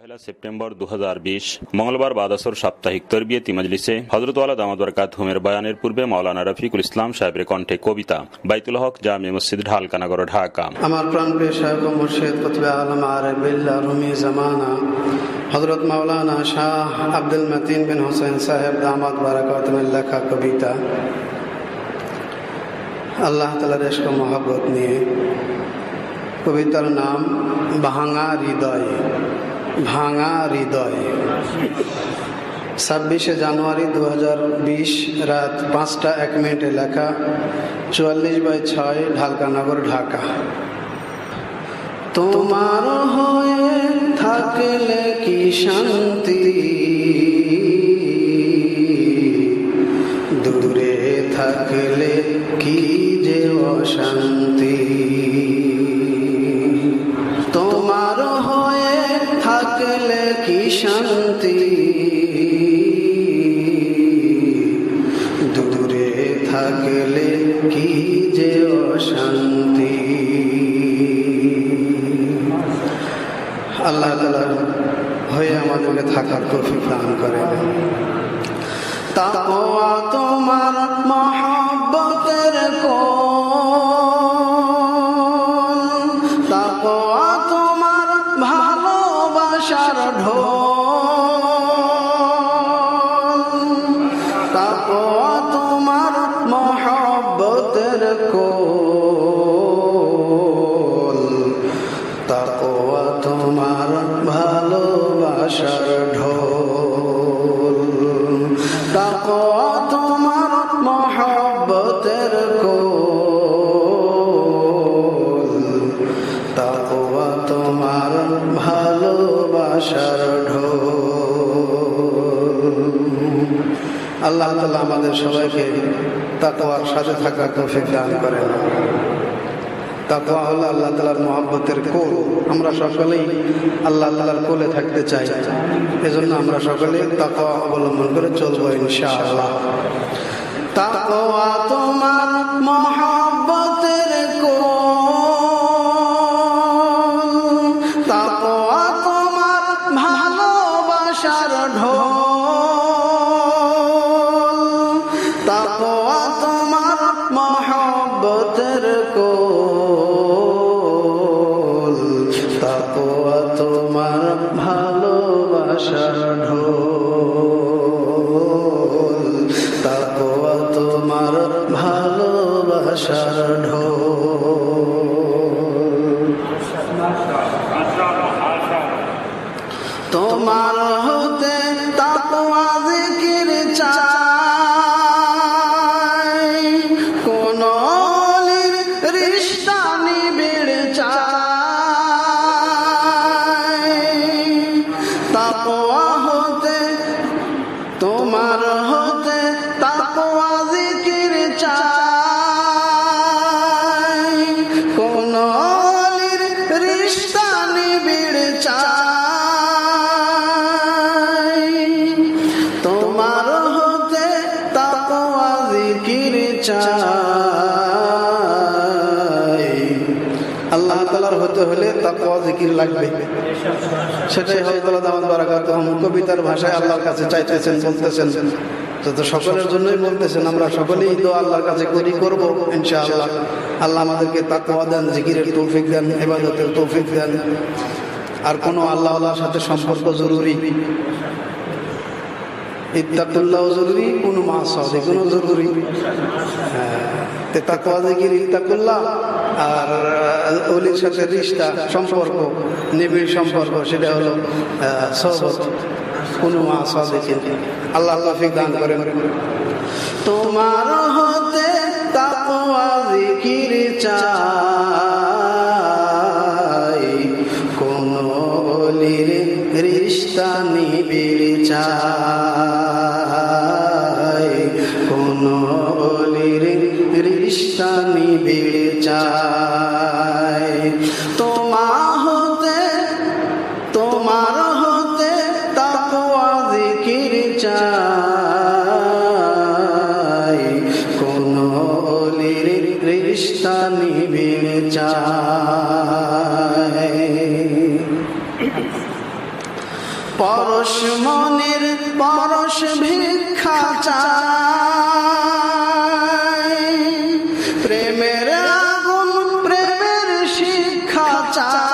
পহেলা September দু মঙ্গলবার বাদাসর সাপ্তাহিক তরবিয়তি মজলিসে হজরতওয়ালা দামাদ বরকাত বয়ানের পূর্বে মাওলানা রফিকুল ইসলাম সাহেবের কণ্ঠে কবিতা, বাইতুল হক জামে মসজিদ ঢালকানগর, ঢাকা। আমার প্রাণপ্রিয় সাহেব ও মুর্শিদ, কুতবে আলম আরবিল্লা রুমি জামানা হজরত মাওলানা শাহ আব্দুল মতিন বিন হোসেন সাহেব দামাদ বারাকাতমের লেখা কবিতা। আল্লাহ তালার এসক মহাব্বত নিয়ে কবিতার নাম ভাঙা হৃদয়। ভাঙা হৃদয়। ছাব্বিশে জানুয়ারি দু বিশ রাত পাঁচটা এক মিনিটে লেখা চুয়াল্লিশ বাই ছয় ঢালকানগর, ঢাকা। তোমার হয়ে থাকলে কি শান্তি? দূরে থাকলে কি যে অশান্তি? থাকলে কি শান্তি? দূরে থাকলে কি যে অশান্তি? আল্লাহ তালা হয়ে আমাদেরকে থাকার তৌফিক দান করে তাকওয়া তোমার মহব্বতের কোন ঢোল ঢোল। আল্লাহ তালা আমাদের সবাইকে তাকওয়ার সাথে থাকার তৌফিক দান করেন। তাকওয়া হলো আল্লাহ তালার মহাব্বতের কোল। আমরা সকলেই আল্লাহ তালার কোলে থাকতে চাই। এজন্য আমরা সকলে তাকওয়া অবলম্বন করে চলবো ইনশাআল্লাহ। তাকওয়া তোমার ভালোবাসার ঢোল তোমার আল্লাহ হতে হলে তাকওয়া, জিকির লাগবে। সেটাই হজরত দামাদ বারাকাত। কবিতার ভাষায় আল্লাহর কাছে চাইতেছেন, বলতেছেন। যত সকলের জন্যই বলতেছেন, আমরা সকলেই তো আল্লাহর কাছে করি, করব ইনশাআল্লাহ। আল্লাহ আমাদেরকে তাকওয়া দেন, জিকিরের তৌফিক দেন, ইবাদতের তৌফিক দেন। আর কোনো আল্লাহ আল্লাহর সাথে সম্পর্ক জরুরি? ইত্তাকুল্লাহ জরুরি, কোনো মাস হবে কোনো জরুরি? হ্যাঁ তে জিকির, ইত্তাকুল্লাহ। আর অলির সাথে রিশতা সম্পর্ক নিবিড় সম্পর্ক, সেটা হলো সহবত, কোনো হবে কিন্তু আল্লাহ আল্লাহ দান করেন। তোমার হতে তাকওয়া, জিকির চাই, কোন অলির রিশতা নিবিড় চাই, কোন অলির রিশতা নিবিড় চাই। রিশতা নিবিড় পরশ মনের পরশ ভিক্ষা চায় প্রেমের আগুন প্রেমের শিক্ষা চাই